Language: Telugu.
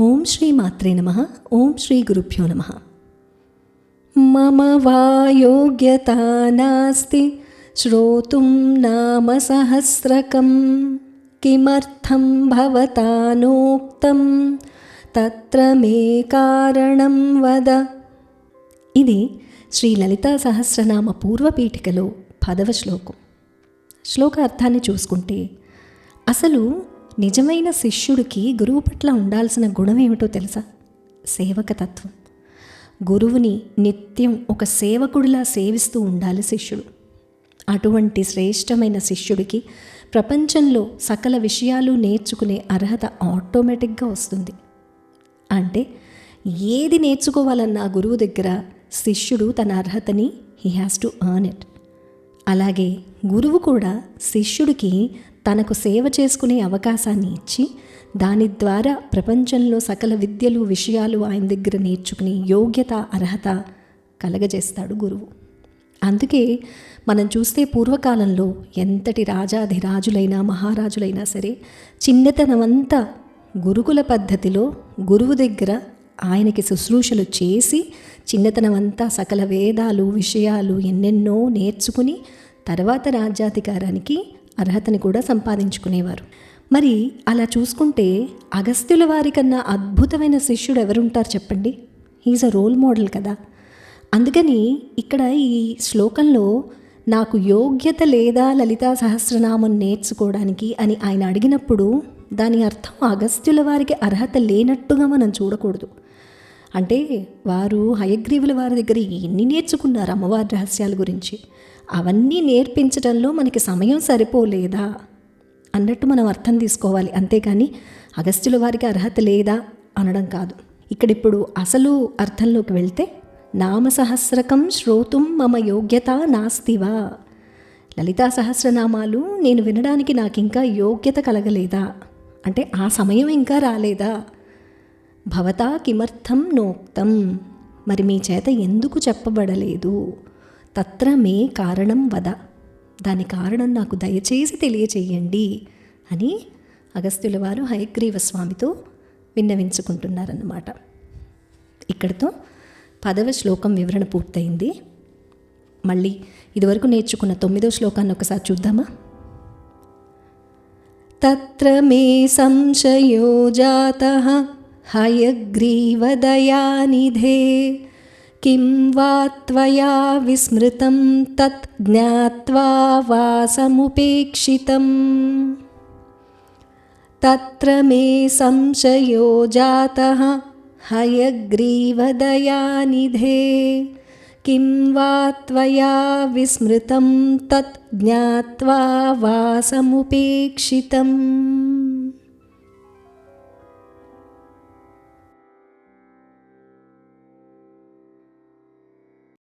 ఓం శ్రీ మాత్రే నమ. ఓం శ్రీ గురుభ్యో నమ. మమ వాయోగ్యత నాస్తి. శ్రోతుం నామ సహస్రకం. కిమర్థం భవతానోక్తం. తత్ర మే కారణం వద. ఇది శ్రీ లలితా సహస్రనామ పూర్వపీఠికలో పదవ శ్లోకం. శ్లోక అర్థాన్ని చూసుకుంటే అసలు నిజమైన శిష్యుడికి గురువు పట్ల ఉండాల్సిన గుణం ఏమిటో తెలుసా సేవకతత్వం గురువుని నిత్యం ఒక సేవకుడిలా సేవిస్తూ ఉండాలి శిష్యుడు. అటువంటి శ్రేష్టమైన శిష్యుడికి ప్రపంచంలో సకల విషయాలు నేర్చుకునే అర్హత ఆటోమేటిక్గా వస్తుంది. అంటే ఏది నేర్చుకోవాలన్నా గురువు దగ్గర శిష్యుడు తన అర్హతని he has to earn it అలాగే గురువు కూడా శిష్యుడికి తనకు సేవ చేసుకునే అవకాశాన్ని ఇచ్చి దాని ద్వారా ప్రపంచంలో సకల విద్యలు విషయాలు ఆయన దగ్గర నేర్చుకుని యోగ్యత అర్హత కలగజేస్తాడు గురువు. అందుకే మనం చూస్తే పూర్వకాలంలో ఎంతటి రాజాధిరాజులైనా మహారాజులైనా సరే చిన్నతనమంతా గురుకుల పద్ధతిలో గురువు దగ్గర ఆయనకి శుశ్రూషలు చేసి చిన్నతనమంతా సకల వేదాలు విషయాలు ఎన్నెన్నో నేర్చుకుని తర్వాత రాజ్యాధికారానికి అర్హతని కూడా సంపాదించుకునేవారు. మరి అలా చూసుకుంటే అగస్త్యుల వారికన్నా అద్భుతమైన శిష్యుడు ఎవరుంటారు చెప్పండి? ఈజ్ అ రోల్ మోడల్ కదా. అందుకని ఇక్కడ ఈ శ్లోకంలో నాకు యోగ్యత లేదా లలితా సహస్రనామం నేర్చుకోవడానికి అని ఆయన అడిగినప్పుడు దాని అర్థం అగస్త్యుల వారికి అర్హత లేనట్టుగా మనం చూడకూడదు. అంటే వారు హయగ్రీవుల వారి దగ్గర ఎన్ని నేర్చుకున్నారు అమ్మవారి రహస్యాల గురించి? అవన్నీ నేర్పించడంలో మనకి సమయం సరిపోలేదా? అన్నట్టు మనం అర్థం తీసుకోవాలి. అంతేకాని అగస్త్యుల వారికి అర్హత లేదా అనడం కాదు. ఇక్కడ ఇప్పుడు అసలు అర్థంలోకి వెళ్తే నామసహస్రకం శ్రోతుం మమ యోగ్యత నాస్తివా లలితా సహస్రనామాలు నేను వినడానికి నాకు ఇంకా యోగ్యత కలగలేదా? అంటే ఆ సమయం ఇంకా రాలేదా? భవతా కిమర్థం నోక్తం. మరి మీ చేత ఎందుకు చెప్పబడలేదు? తత్ర మే కారణం వద. దాని కారణం నాకు దయచేసి తెలియచేయండి అని అగస్త్యుల వారు హయగ్రీవ స్వామితో విన్నవించుకుంటున్నారన్నమాట. ఇక్కడితో పదవ శ్లోకం వివరణ పూర్తయింది. మళ్ళీ ఇదివరకు నేర్చుకున్న తొమ్మిదో శ్లోకాన్ని ఒకసారి చూద్దామా? తత్ర మే సంశయో జాత हयग्रीवदयानिधे। किं वा त्वया विस्मृतं तत् ज्ञात्वा वासमुपेक्षितम् तत्र मे संशयो जातः हयग्रीवदयानिधे। किं वा त्वया विस्मृतं तत् ज्ञात्वा वासमुपेक्षितम्।